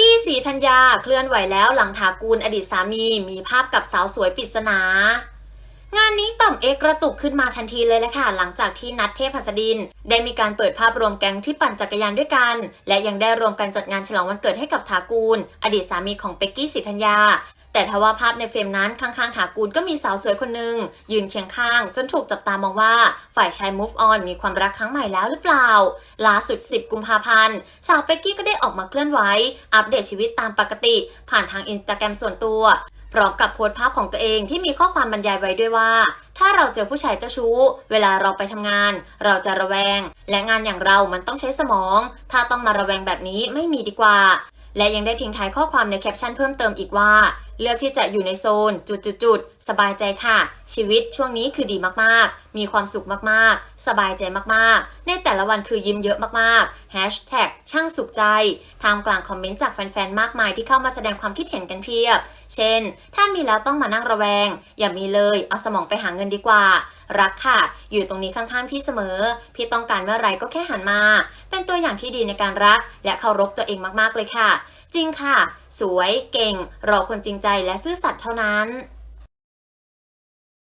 กี้สีธัญญาเคลื่อนไหวแล้วหลังถากูลอดีตสามีมีภาพกับสาวสวยปริศนา งานนี้ต่อมเอกกระตุกขึ้นมาทันทีเลยแหละค่ะ หลังจากที่นัดเทพหัสดิน ได้มีการเปิดภาพรวมแก๊งที่ปั่นจักรยานด้วยกัน และยังได้รวมกันจัดงานฉลองวันเกิดให้กับถากูล อดีตสามีของเป็กกี้สิทธัญญา แต่ทว่าภาพในเฟรมนั้นข้างๆถากูลก็มีสาวสวยคนหนึ่งยืนเคียงข้าง จนถูกจับตามองว่าฝ่ายชาย move on มีความรักครั้งใหม่แล้วหรือเปล่า ล่าสุด 10 กุมภาพันธ์ สาวเป็กกี้ก็ได้ออกมาเคลื่อนไหว อัปเดตชีวิตตามปกติ ผ่านทางอินสตาแกรมส่วนตัวพร้อมกับโพสต์ภาพของตัวเองที่มีข้อความบรรยายไว้ด้วยว่า ถ้าเราเจอผู้ชายเจ้าชู้ เวลาเราไปทำงาน เราจะระแวง และงานอย่างเรามันต้องใช้สมอง ถ้าต้องมาระแวงแบบนี้ไม่มีดีกว่า และยังได้ทิ้งท้ายข้อความในแคปชั่นเพิ่มเติมอีกว่า เลือกที่จะอยู่ในโซน จุดๆๆสบายใจค่ะ ชีวิตช่วงนี้คือดีมากๆ มีความสุขมากๆ สบายใจมากๆ ในแต่ละวันคือยิ้มเยอะมากๆ Hashtag ช่างสุขใจทามกลางคอมเมนต์จากแฟนๆ มากมายที่เข้ามาแสดงความคิดเห็นกันเพียบ เช่น ถ้ามีแล้วต้องมานั่งระแวง อย่ามีเลย เอาสมองไปหาเงินดีกว่า รักค่ะ อยู่ตรงนี้ข้างๆ พี่เสมอ พี่ต้องการเมื่อไรก็แค่หันมา เป็นตัวอย่างที่ดีในการรัก และเคารพตัวเองมากๆเลยค่ะ จริงค่ะ สวยเก่ง รอคนจริงใจและซื่อสัตย์เท่านั้น